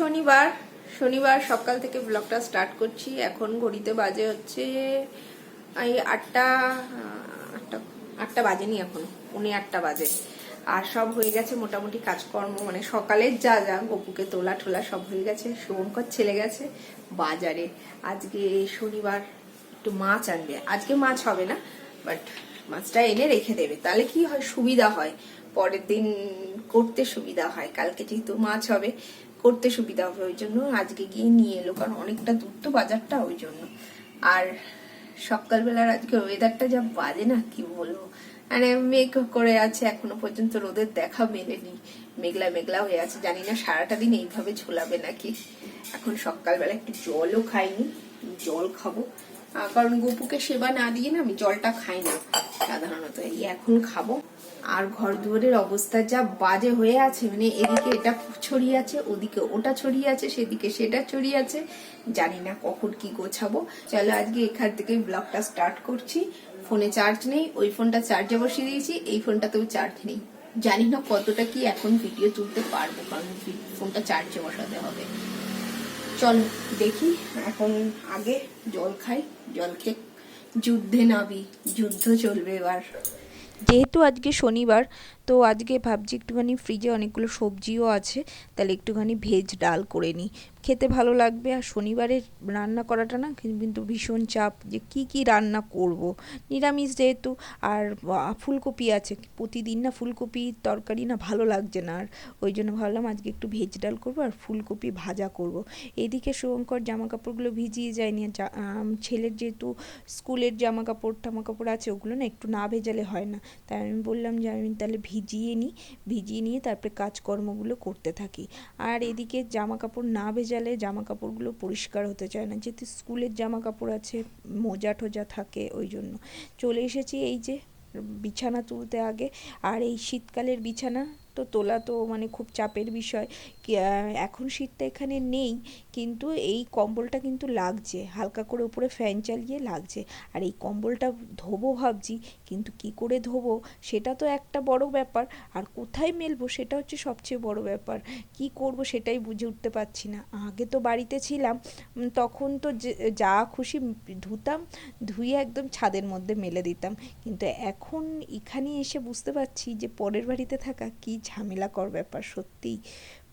শনিবার। শনিবার সকাল থেকে ব্লগটা স্টার্ট করছি। এখন ঘড়িতে বাজে হচ্ছে, এই আটটা আটটা আটটা বাজেনি এখন উনি আটটা বাজে। আর সব হয়ে গেছে মোটামুটি কাজকর্ম মানে সকালের যা যা, গপুকে তোলা ঠোলা সব হয়ে গেছে, শুভঙ্কর ছেলে গেছে বাজারে। আজকে শনিবার একটু মাছ আনবে। আজকে মাছ হবে না বাট মাছটা এনে রেখে দেবে। তাহলে কি হয়, সুবিধা হয়। পরের দিন করতে সুবিধা হয়। কালকে যেহেতু মাছ হবে করতে সুবিধা হবে ওই জন্য আজকে গিয়ে নিয়ে এলো, কারণ অনেকটা দূর তো বাজারটা ওই জন্য। আর সকালবেলার আজকে ওয়েদারটা যা বাজে না, কি বলব? মানে মেঘ করে আছে, এখনও পর্যন্ত রোদের দেখা মেলেনি। মেঘলা মেঘলা হয়ে আছে, জানি না সারাটা দিন এইভাবে ঝোলাবে নাকি। এখন সকালবেলা একটু জলও খাইনি, জল খাব। কারণ গপুকে সেবা না দিয়ে না আমি জলটা খাই না, সাধারণত এই এখন খাব। আর ঘর দুয়ারের অবস্থা যা বাজে হয়ে আছে মানে এদিকে এটা ছড়িয়ে আছে, ওদিকে ওটা ছড়িয়ে আছে, সেদিকে সেটা ছড়িয়ে আছে, জানি না কখন কি গোছাবো। চলো আজকে এখান থেকে ব্লগটা স্টার্ট করছি। ফোনে চার্জ নেই, ওই ফোনটা চার্জে বসিয়ে দিয়েছি, এই ফোনটাতেও চার্জ নেই। জানি না কতটা কি এখন ভিডিও তুলতে পারব, কারণ ফোনটা চার্জে বসাতে হবে। চল দেখি, এখন আগে জল খাই জল খেয়ে যুদ্ধে নাবি যুদ্ধ চলবে এবার। যেহেতু আজকে শনিবার তো আজকে ভাবছি একটুখানি ফ্রিজে অনেকগুলো সবজিও আছে, তাহলে একটুখানি ভেজ ডাল করে নিই। খেতে ভালো লাগবে, আর শনিবারে রান্না করাটা না কিন্তু ভীষণ চাপ যে কি কি রান্না করব। নিরামিষ যেহেতু, আর ফুলকপি আছে, প্রতিদিন না ফুলকপি তরকারি না ভালো লাগছে না, আর ওই জন্য ভাবলাম আজকে একটু ভেজ ডাল করব আর ফুলকপি ভাজা করব। এদিকে শুভঙ্কর জামা কাপড়গুলো ভিজিয়ে যায়নি ছেলের যেহেতু স্কুলের জামা কাপড় টামা কাপড় আছে, ওগুলো না একটু না ভেজালে হয় না, তাই আমি বললাম যে আমি তাহলে ভিজিয়ে নিই, ভিজিয়ে নিয়ে তারপরে কাজকর্মগুলো করতে থাকি। আর এদিকে জামা কাপড় না ভেজালে জামা কাপড়গুলো পরিষ্কার হতে চায় না। যেহেতু স্কুলের জামা কাপড় আছে, মোজা ঠোজা থাকে ওই জন্য। চলে এসেছি এই যে বিছানা তুলতে আগে। আর এই শীতকালের বিছানা তো তোলা তো মানে খুব চাপের বিষয়। এখন শীতটা এখানে নেই, কিন্তু এই কম্বলটা কিন্তু লাগছে, হালকা করে উপরে ফ্যান চালিয়ে লাগছে। আর এই কম্বলটা ধোবো ভাবছি, কিন্তু কি করে ধোবো, সেটা তো একটা বড় ব্যাপার। আর কোথায় মেলবো, সেটা হচ্ছে সবচেয়ে বড় ব্যাপার। কি করব, সেটাই বুঝে উঠতে পারছি না। আগে তো বাড়িতে ছিলাম তখন তো যে- খুশি ধুতাম, ধুয়ে একদম ছাদের মধ্যে মেলে দিতাম। কিন্তু এখন এখানে এসে বুঝতে পারছি যে পরের বাড়িতে থাকা কি ঝামেলাকর ব্যাপার, সত্যিই।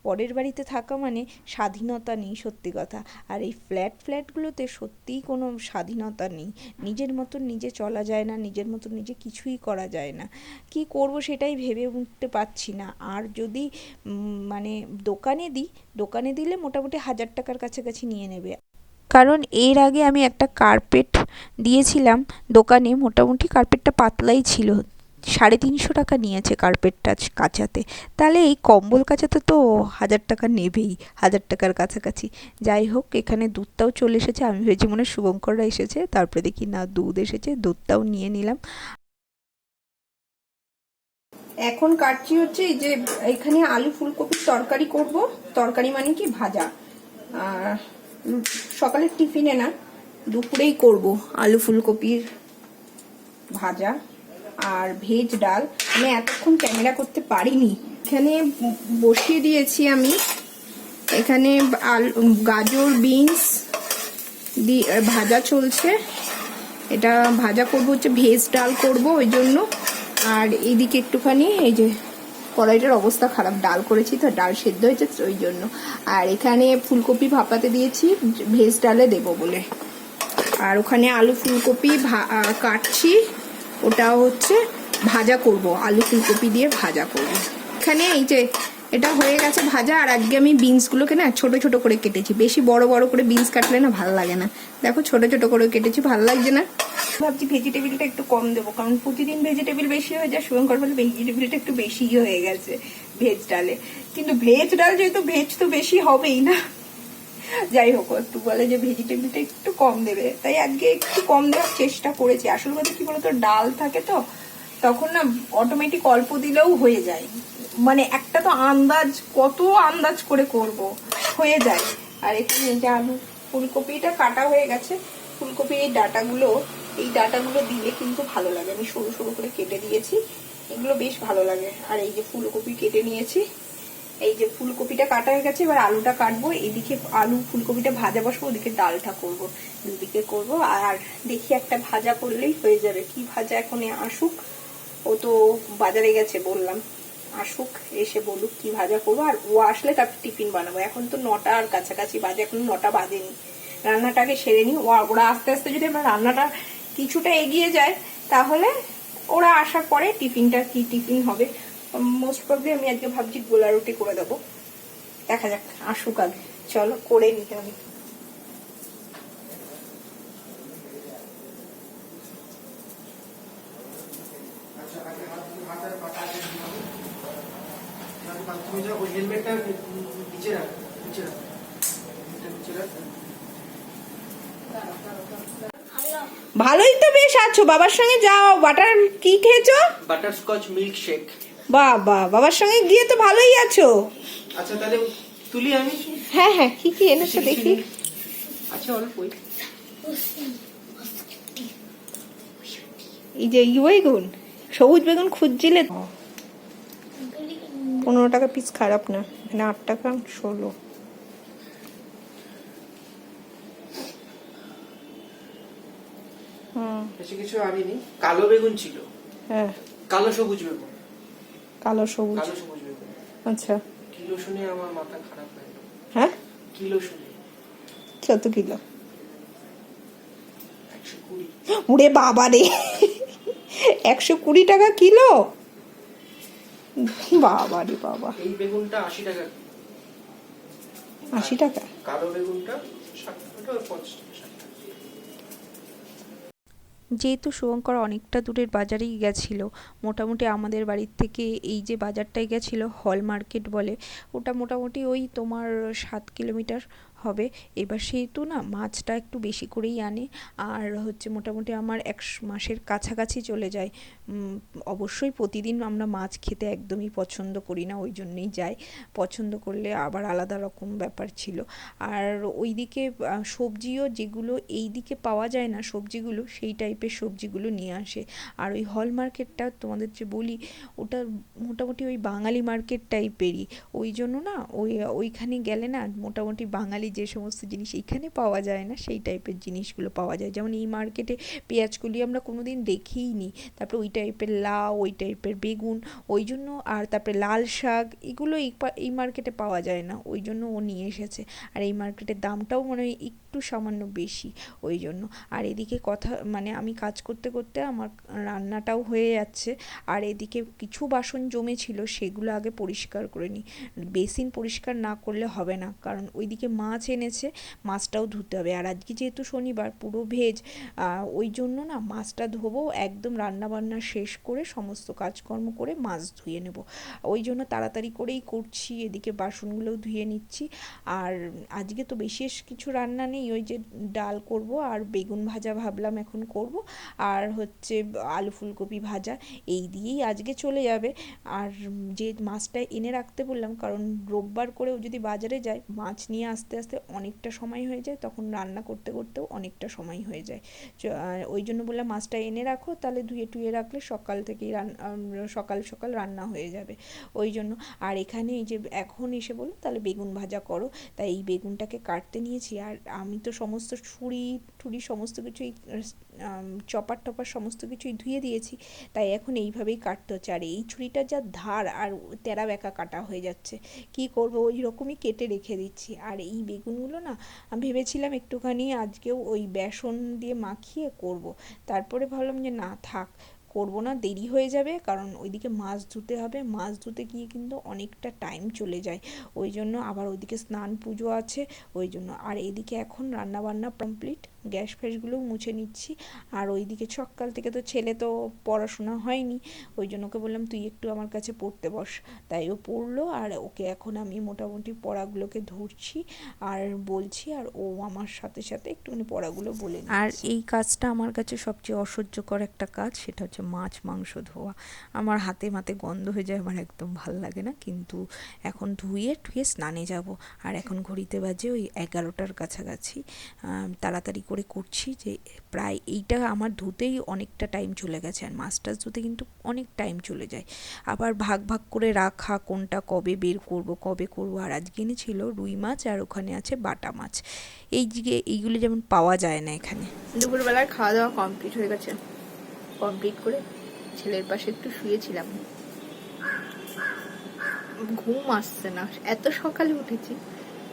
পরের বাড়িতে থাকা মানে স্বাধীনতা নেই, সত্যি কথা। আর এই ফ্ল্যাট ফ্ল্যাটগুলোতে সত্যিই কোনো স্বাধীনতা নেই। নিজের মতন নিজে চলা যায় না, নিজের মতন নিজে কিছুই করা যায় না। কি করব সেটাই ভেবে উঠতে পারছি না। আর যদি মানে দোকানে দিই, দোকানে দিলে মোটামুটি হাজার টাকার কাছাকাছি নিয়ে নেবে। কারণ এর আগে আমি একটা কার্পেট দিয়েছিলাম, দোকানে মোটামুটি কার্পেটটা পাতলাই ছিল। সাড়ে তিনশো টাকা নিয়েছে কার্পেটটা কাচাতে। তাহলে এই কম্বল কাচাতে তো হাজার টাকা নেবেই, হাজার টাকার কাছাকাছি। যাই হোক, এখানে দুধটাও চলে এসেছে। আমি ভেবেছি মনে শুভঙ্কররা এসেছে। তারপরে দেখি না, দুধ এসেছে, দুধটাও নিয়ে নিলাম। এখন কাটছি হচ্ছে এই যে, এখানে আলু ফুলকপির তরকারি করব। তরকারি মানে কি? ভাজা। সকালের টিফিনে না, দুপুরেই করব আলু ফুলকপির ভাজা। আর ভেজ ডাল। আমি এতক্ষণ ক্যামেরা করতে পারিনি। এখানে বসিয়ে দিয়েছি আমি। এখানে গাজর, বিনস দি, ভাজা চলছে। এটা ভাজা করব, হচ্ছে ভেজ ডাল করব ওই জন্য। আর এদিকে একটুখানি এই যে কড়াইটার অবস্থা খারাপ, ডাল করেছি তো, ডাল সেদ্ধ হয়েছে ওই জন্য। আর এখানে ফুলকপি ভাপাতে দিয়েছি, ভেজ ডালে দেবো বলে। আর ওখানে আলু ফুলকপি কাটছি। ওটা হচ্ছে ভাজা করব, আলু ফুলকপি দিয়ে ভাজা করব। এখানে এই যে এটা হয়ে গেছে ভাজা, আর আজকে আমি বিনসগুলোকে না ছোট ছোট করে কেটেছি। বেশি বড় বড় করে বিনস কাটলে না ভালো লাগে না। দেখো ছোট ছোট করে কেটেছি, ভালো লাগছে না? ভাবছি ভেজিটেবিলটা একটু কম দেবো, কারণ প্রতিদিন ভেজিটেবিল বেশি হয়ে যায় শুভঙ্কর বলে ভেজিটেবিলটা একটু বেশি হয়ে গেছে ভেজ ডালে। কিন্তু ভেজ ডাল যেহেতু ভেজ তো বেশি হবেই না। যাই হোক একটু বলে যে ভেজিটেবিলটা একটু কম দেবে। তাই আজকে একটু কম দেওয়ার চেষ্টা করেছি। আসল কথা কি বলতো, ডাল থাকে তো, তখন না অটোমেটিক অল্প দিলেও হয়ে যায়। মানে একটা তো আন্দাজ, কত আন্দাজ করে করব, হয়ে যায়। আর এখানে যে আলু, ফুলকপিটা কাটা হয়ে গেছে। ফুলকপির এই ডাটাগুলো এই ডাটাগুলো দিলে কিন্তু ভালো লাগে। আমি সরু সরু করে কেটে দিয়েছি। এগুলো বেশ ভালো লাগে। আর এই যে ফুলকপি কেটে নিয়েছি এই যে ফুলকপিটা কাটা হয়ে গেছে, এবার আলুটা কাটবো। এদিকে আলু ফুলকপিটা ভাজা বসবো, ওদিকে ডালটা করব। দুদিকে করব। আর দেখি একটা ভাজা করলেই হয়ে যাবে। কি ভাজা এখন আসুক? ও তো বাজারে গেছে বললাম। আসুক, এসে বলুক কি ভাজা করব। আর ও আসলে তারপর টিফিন বানাবো। এখন তো নটা আর কাছাকাছি বাজে, এখন নটা বাজেনি। রান্নাটাকে সেরে নিই। ওরা আস্তে আস্তে যদি আমার রান্নাটা কিছুটা এগিয়ে যায়, তাহলে ওরা আসার পরে টিফিনটা কি টিফিন হবে? মোস্ট প্রবলি আমি আজকে ভাবছি গোলা রুটি করে দেবো। দেখা যাক, আসুক আগে। চলো, করে নিতে হবে ভালোই তো বেশ আছো, বাবার সঙ্গে যাও। বাটার কি খেয়েছো? বাটারস্কচ মিল্ক শেক বাবা বাবার সঙ্গে গিয়ে তো ভালোই আছো। আচ্ছা তাহলে তুলি আমি? হ্যাঁ হ্যাঁ কি কি এনেছো দেখি। আচ্ছা অল্পই এই যে ই বেগুন সবুজ বেগুন খুঁজছিলে? পনেরো টাকা পিস খারাপ না মানে আট টাকা ষোলো। বেশি কিছু আনিনি। কালো বেগুন ছিল। হ্যাঁ। কালো সবুজ বেগুন। কালো সবুজ। কালো সবুজ বেগুন আচ্ছা। কিলো শুনে আমার মাথা খারাপ হয়ে গেল। হ্যাঁ? কিলো শুনে। কত কিলো? একশো কুড়ি। উড়ে বাবা রে। একশো কুড়ি টাকা কিলো? বাবা রে বাবা। এই বেগুনটা আশি টাকা। আশি টাকা? কালো বেগুনটা ষাট টাকা পঞ্চাশ টাকা। যেহেতু শুভঙ্কর অনেকটা দূরের বাজারেই গেছিল, মোটামুটি আমাদের বাড়ির থেকে এই যে বাজারটায় গেছিল, হল মার্কেট বলে, ওটা মোটামুটি ওই তোমার সাত কিলোমিটার হবে। এবার সেহেতু না মাছটা একটু বেশি করেই আনে। আর হচ্ছে মোটামুটি আমার এক মাসের কাছাকাছি চলে যায়। অবশ্যই প্রতিদিন আমরা মাছ খেতে একদমই পছন্দ করি না, ওই জন্যই যাই। পছন্দ করলে আবার আলাদা রকম ব্যাপার ছিল। আর ওইদিকে সবজিও যেগুলো এই দিকে পাওয়া যায় না সবজিগুলো, সেই টাইপের সবজিগুলো নিয়ে আসে। আর ওই হল মার্কেটটা তোমাদের যে বলি, ওটা মোটামুটি ওই বাঙালি মার্কেট টাইপেরই। ওই জন্য না ওই, ওইখানে গেলে না মোটামুটি বাঙালি যে সমস্ত জিনিস এখানে পাওয়া যায় না, সেই টাইপের জিনিসগুলো পাওয়া যায়। যেমন এই মার্কেটে পেঁয়াজগুলি আমরা কোনো দিন দেখেই নি তারপরে ওই টাইপের লাউ, ওই টাইপের বেগুন, ওই জন্য আর তারপরে লাল শাক, এগুলো এই এই মার্কেটে পাওয়া যায় না। ওই জন্য ও নিয়ে এসেছে। আর এই মার্কেটের দামটাও মনে হয় একটু সামান্য বেশি, ওই জন্য। আর এদিকে কথা মানে আমি কাজ করতে করতে আমার রান্নাটাও হয়ে যাচ্ছে। আর এদিকে কিছু বাসন জমেছিল, সেগুলো আগে পরিষ্কার করে নিই। বেসিন পরিষ্কার না করলে হবে না, কারণ ওইদিকে মাছ এনেছে, মাছটাও ধুতে হবে। আর আজকে যেহেতু শনিবার, পুরো ভেজ ওই জন্য না মাছটা ধোবো, একদম রান্না বান্না শেষ করে সমস্ত কাজকর্ম করে মাছ ধুয়ে নেব। ওই জন্য তাড়াতাড়ি করেই করছি, এদিকে বাসনগুলোও ধুয়ে নিচ্ছি। আর আজকে তো বিশেষ কিছু রান্না নেই ওই যে ডাল করব আর বেগুন ভাজা ভাবলাম এখন করব। আর হচ্ছে আলু ফুলকপি ভাজা, এই দিয়েই আজকে চলে যাবে। আর যে মাছটা এনে রাখতে বললাম, কারণ রোববার করেও যদি বাজারে যায় মাছ নিয়ে আসতে আসতে অনেকটা সময় হয়ে যায়, তখন রান্না করতে করতেও অনেকটা সময় হয়ে যায়। ওই জন্য বললাম মাছটা এনে রাখো, তাহলে ধুয়ে টুয়ে রাখলে সকাল থেকেই রান্না সকাল সকাল রান্না হয়ে যাবে। ওই জন্য, আর এখানে এই যে এখন এসে বলল তাহলে বেগুন ভাজা করো। তাই এই বেগুনটাকে কাটতে নিয়েছি, আর আমি তো সমস্ত ছুরি টুরি সমস্ত কিছুই চপার টপার সমস্ত কিছুই ধুয়ে দিয়েছি। তাই এখন এইভাবেই কাটতে আর এই ছুরিটা যা ধার, আর তেরা বেঁকা কাটা হয়ে যাচ্ছে। কি করব? ওই রকমই কেটে রেখে দিচ্ছি। আর এই বেগুনগুলো না, আমি ভেবেছিলাম একটুখানি আজকেও ওই বেসন দিয়ে মাখিয়ে করব। তারপরে ভাবলাম যে না, থাক। করব না, দেরি হয়ে যাবে। কারণ ওইদিকে মাছ ধুতে হবে। মাছ ধুতে গিয়ে কিন্তু অনেকটা টাইম চলে যায়। ওই জন্য আবার ওইদিকে স্নান পুজো আছে। ওই জন্য। আর এদিকে এখন রান্না বান্না কমপ্লিট গ্যাস ফ্যাসগুলোও মুছে নিচ্ছি। আর ওইদিকে সকাল থেকে তো ছেলে তো পড়াশোনা হয়নি, ওই জন্য ওকে বললাম, তুই একটু আমার কাছে পড়তে বস। তাই ও পড়ল, আর ওকে এখন আমি মোটামুটি পড়াগুলোকে ধরছি, আর বলছি, আর ও আমার সাথে সাথে একটুখানি পড়াগুলো বলে আর এই কাজটা আমার কাছে সবচেয়ে অসহ্যকর একটা কাজ, সেটা হচ্ছে মাছ, মাংস ধোয়া। আমার হাতে মাতে গন্ধ হয়ে যায়, আমার একদম ভালো লাগে না, কিন্তু এখন ধুয়ে টুয়ে স্নানে যাব। আর এখন ঘড়িতে বাজে ওই এগারোটার কাছাকাছি তাড়াতাড়ি করে করে করছি যে প্রায় এইটা আমার ধুতেই অনেকটা টাইম চলে গেছে আর টাছ ধুতে কিন্তু অনেক টাইম চলে যায়। আবার ভাগ ভাগ করে রাখা কোনটা কবে বের করব, কবে করব, আর আজকে এনেছিল রুই মাছ আর ওখানে আছে বাটা মাছ। এই দিকে এইগুলো যেমন পাওয়া যায় না এখানে। দুপুরবেলার খাওয়া দাওয়া কমপ্লিট হয়ে গেছে। কমপ্লিট করে ছেলের পাশে একটু শুয়েছিলাম। ঘুম আসছে না। এত সকালে উঠেছি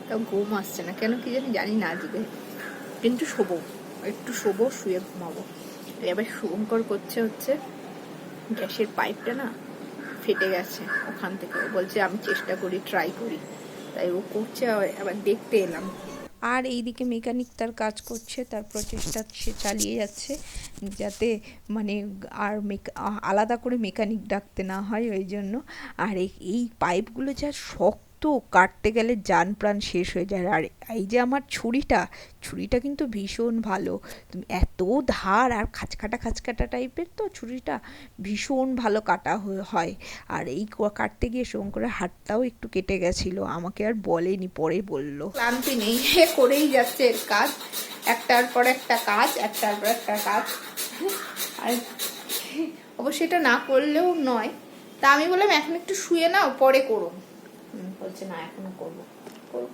তাও ঘুম আসছে না। কেন কি জানি জানি না আজকে। কিন্তু শোবো, একটু শোবো, শুয়ে ঘুমাবো। এবার শুভঙ্কর করছে হচ্ছে, গ্যাসের পাইপটা না ফেটে গেছে ওখান থেকে। বলছে, আমি চেষ্টা করি ট্রাই করি। তাই ও করছে, আবার দেখতে এলাম। আর এইদিকে মেকানিক তার কাজ করছে, তার প্রচেষ্টা সে চালিয়ে যাচ্ছে, যাতে মানে আর আলাদা করে মেকানিক ডাকতে না হয় ওই জন্য। আর এই পাইপগুলো যা শক্ত কাটতে গেলে যান প্রাণ শেষ হয়ে যায়। আর এই যে আমার ছুরিটা ছুরিটা কিন্তু ভীষণ ভালো। তুমি এত ধার আর খাঁচকাটা খাঁচকাটা টাইপের তো ছুরিটা ভীষণ ভালো কাটা হয়ে- আর এই কাটতে গিয়ে শঙ্করের হাতটাও একটু কেটে গেছিল। আমাকে আর বলেনি পরে বলল। ক্লান্তি নেই এ করেই যাচ্ছে এর কাজ। একটার পর একটা কাজ একটার পর একটা কাজ। আর অবশ্য এটা না করলেও নয়। তা আমি বললাম এখন একটু শুয়ে নাও পরে করো হুম, বলছে না এখনও করব। করব।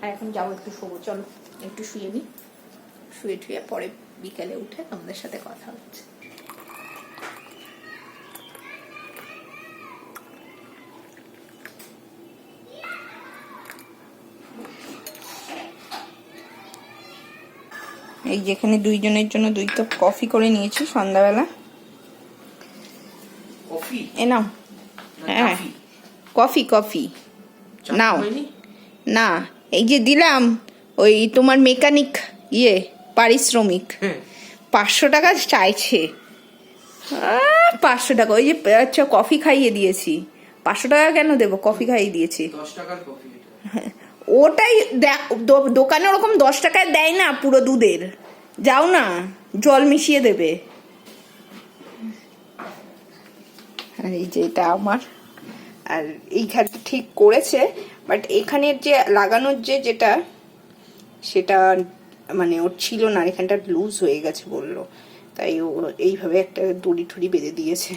আর এখন যাব একটু শোবো। চলো একটু শুয়ে নি। শুয়ে টুয়ে পরে বিকালে উঠে তোমাদের সাথে কথা হচ্ছে। এই যেখানে দুইজনের জন্য দুই কাপ কফি করে নিয়েছি সন্ধ্যাবেলা। কফি? এ নাও। না হ্যাঁ। Coffee coffee. নাও। না এই যে দিলাম ওই তোমার মেকানিক ইয়ে পারিশ্রমিক। হ্যাঁ। পাঁচশো টাকা চাইছে। পাঁচশো টাকা ওই যে আচ্ছা কফি খাইয়ে দিয়েছি। পাঁচশো টাকা কেন দেবো? কফি খাইয়ে দিয়েছি। এটা। ওটাই দোকানে ওরকম দশ টাকায় দেয় না পুরো দুধের। যাও না জল মিশিয়ে দেবে। আর এই যে এটা আমার আর এইখানে ঠিক করেছে বাট এখানের যে লাগানোর যে যেটা সেটা মানে ওর ছিল না এখানটা লুজ হয়ে গেছে বলল। তাই ও এইভাবে একটা দড়ি ঠুড়ি বেঁধে দিয়েছে।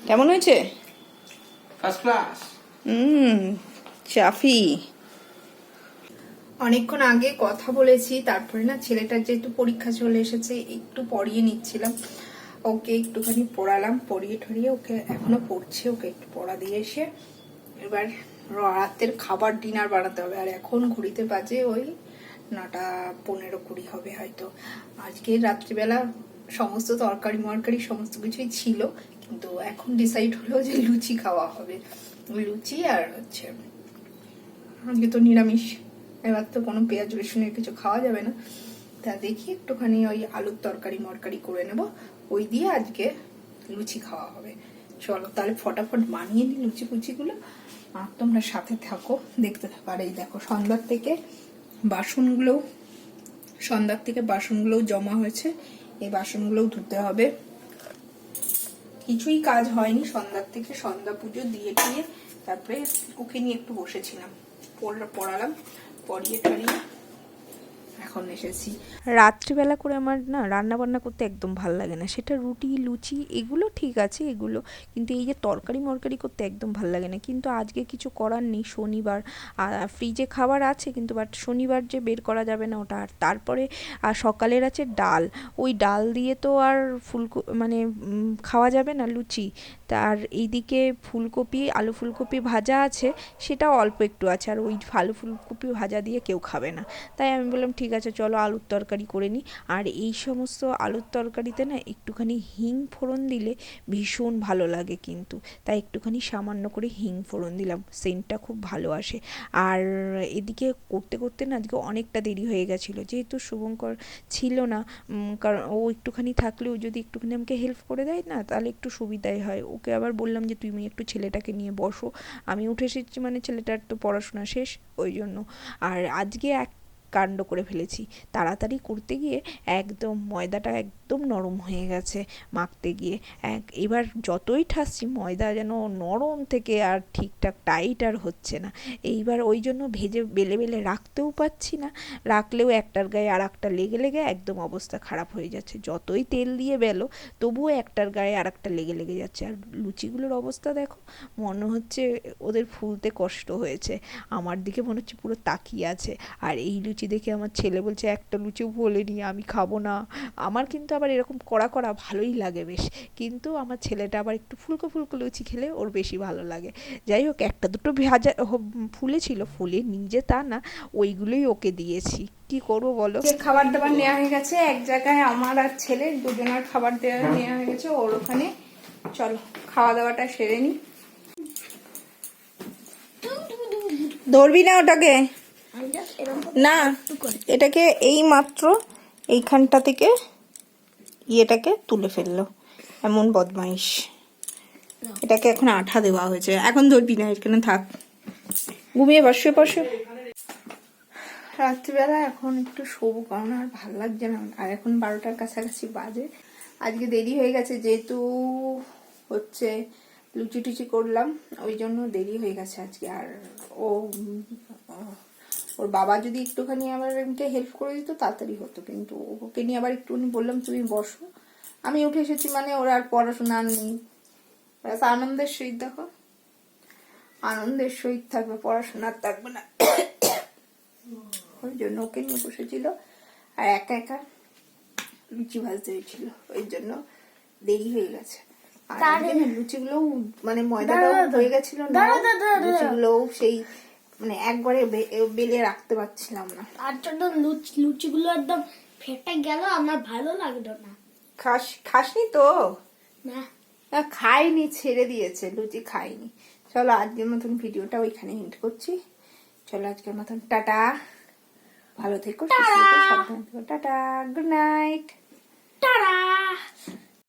কেমন হয়েছে? ফার্স্ট ক্লাস হুম চাফি। অনেকক্ষণ আগে কথা বলেছি, তারপরে না ছেলেটার যেহেতু পরীক্ষা চলে এসেছে, একটু পড়িয়ে নিচ্ছিলাম। ওকে একটুখানি পড়ালাম, পড়িয়ে ঠড়িয়ে ওকে এখনও পড়ছে, ওকে একটু পড়া দিয়ে এসে এবার রাতের খাবার ডিনার বানাতে হবে। আর এখন ঘুরিতে বাজে ওই নটা পনেরো কুড়ি হবে হয়তো। আজকে রাত্রিবেলা সমস্ত তরকারি, মরকারি সমস্ত কিছুই ছিল, কিন্তু এখন ডিসাইড হলো যে লুচি খাওয়া হবে। লুচি আর হচ্ছে আজকে তো নিরামিষ। এবার তো কোনো পেঁয়াজ রসুনের কিছু খাওয়া যাবে না। তা দেখি একটুখানি ওই আলুর তরকারি মরকারি করে নেব। ওই দিয়ে আজকে লুচি খাওয়া হবে। চলো তাহলে ফটাফট বানিয়ে নিই লুচি কুচিগুলো আর তোমরা সাথে থাকো, দেখতে থাকো। আর এই দেখো, সন্ধ্যার থেকে বাসনগুলো সন্ধ্যার থেকে বাসনগুলোও জমা হয়েছে। এই বাসনগুলোও ধুতে হবে। কিছুই কাজ হয়নি সন্ধ্যার থেকে। সন্ধ্যা পুজো দিয়ে টিয়ে তারপরে ওকে নিয়ে একটু বসেছিলাম। পড়া- পড়ালাম। পড়িয়ে টড়িয়ে এখন এসেছি। রাত্রিবেলা করে আমার না রান্না বান্না করতে একদম ভালো লাগে না। সেটা রুটি, লুচি এগুলো ঠিক আছে এগুলো, কিন্তু এই যে তরকারি মরকারি করতে একদম ভালো লাগে না। কিন্তু আজকে কিছু করার নেই, শনিবার ফ্রিজে খাবার আছে কিন্তু বাট শনিবার যে বের করা যাবে না ওটা আর তারপরে, আর সকালের আছে ডাল। ওই ডাল দিয়ে তো আর ফুলকো মানে খাওয়া যাবে না লুচি। তার এইদিকে ফুলকপি, আলু ফুলকপি ভাজা আছে, সেটাও অল্প একটু আছে। আর ওই আলু ফুলকপি ভাজা দিয়ে কেউ খাবে না। তাই আমি বললাম, ঠিক চলো আলুর তরকারি করে নিই। আর এই সমস্ত আলুর তরকারিতে না একটুখানি হিং ফোড়ন দিলে ভীষণ ভালো লাগে কিন্তু। তাই একটুখানি সামান্য করে হিং ফোড়ন দিলাম, সেন্টটা খুব ভালো আসে। আর এদিকে করতে করতে না আজকে অনেকটা দেরি হয়ে গেছিল, যেহেতু শুভঙ্কর ছিল না কারণ ও একটুখানি থাকলেও যদি একটুখানি আমাকে হেল্প করে দেয় না, তাহলে একটু সুবিধাই হয়। ওকে আবার বললাম যে, তুমি একটু ছেলেটাকে নিয়ে বসো। আমি উঠে এসেছি মানে ছেলেটার তো পড়াশোনা শেষ, ওই জন্য। আর আজকে এক কাণ্ড করে ফেলেছি। তাড়াতাড়ি করতে গিয়ে একদম ময়দাটা একদম নরম হয়ে গেছে মাখতে গিয়ে। এক, এবার যতই ঠাসছি ময়দা যেন নরম থেকে আর ঠিকঠাক টাইট আর হচ্ছে না। এইবার ওই জন্য ভেজে বেলে বেলে রাখতেও পাচ্ছি না। রাখলেও একটার গায়ে আর একটা লেগে লেগে একদম অবস্থা খারাপ হয়ে যাচ্ছে। যতই তেল দিয়ে বেলো, তবুও একটার গায়ে আর একটা লেগে লেগে যাচ্ছে। আর লুচিগুলোর অবস্থা দেখো, মনে হচ্ছে ওদের ফুলতে কষ্ট হয়েছে। আমার দিকে মনে হচ্ছে পুরো তাকিয়ে আছে। আর এই লুচি দেখে আমার ছেলে বলছে, একটা লুচিও বলেনি আমি খাব না। আমার কিন্তু আবার এরকম কড়া কড়া ভালোই লাগে বেশ। কিন্তু আমার ছেলেটা আবার একটু ফুলকো ফুলকো লুচি খেলে ওর বেশি ভালো লাগে। যাই হোক, একটা দুটো ভাজা হ- ফুলে নিজে তা না, ওইগুলোই ওকে দিয়েছি। কি করব বলো? খাবার দাবার নেওয়া হয়ে গেছে, এক জায়গায় আমার আর ছেলে দুজনের খাবার দেওয়া নেওয়া হয়ে গেছে, ওর ওখানে। চলো, খাওয়া দাওয়াটা সেরে নি। ধরবি না ওটাকে? না, এটাকে এই মাত্র এইখানটা থেকে ইয়েটাকে তুলে ফেলল। এমন বদমাইশ। এটাকে এখন আঠা দেওয়া হয়েছে। এখন ধরবি না, এখানে থাক। ঘুমিয়ে বসে বসে রাত্রিবেলা এখন একটু শোবো, কারণ আর ভালো লাগছে না। আর এখন বারোটার কাছাকাছি বাজে। আজকে দেরি হয়ে গেছে, যেহেতু হচ্ছে লুচি টুচি করলাম, ওই জন্য দেরি হয়ে গেছে আজকে। আর ও ওর বাবা যদি একটুখানি আবার আমাকে হেল্প করে দিত তাড়াতাড়ি হতো। কিন্তু ওকে নিয়ে আবার একটুখানি বললাম তুমি বসো। আমি উঠে এসেছি মানে ওর আর পড়াশোনা নেই। ব্যাস আনন্দের সহিত দেখো। আনন্দের সহিত থাকবে পড়াশোনা থাকবে না। ওই জন্য ওকে নিয়ে বসেছিল। আর একা একা লুচি ভাজতে হয়েছিল। ওই জন্য দেরি হয়ে গেছে। আর লুচিগুলো মানে ময়দাটাও হয়ে গেছিল না লুচিগুলোও সেই মানে একবারে বেলে রাখতে পারছিলাম না। আর জন্য লুচি লুচিগুলো একদম ফেটে গেল আমার ভালো লাগল না। খাস খাসনি তো? না। খাইনি ছেড়ে দিয়েছে লুচি খাইনি। চলো আজকের মতন ভিডিওটা ওইখানে হিন্ট করছি। চলো আজকের মতন টাটা। ভালো থেকো থেকো সাবধানে থেকো। Tata good night tata.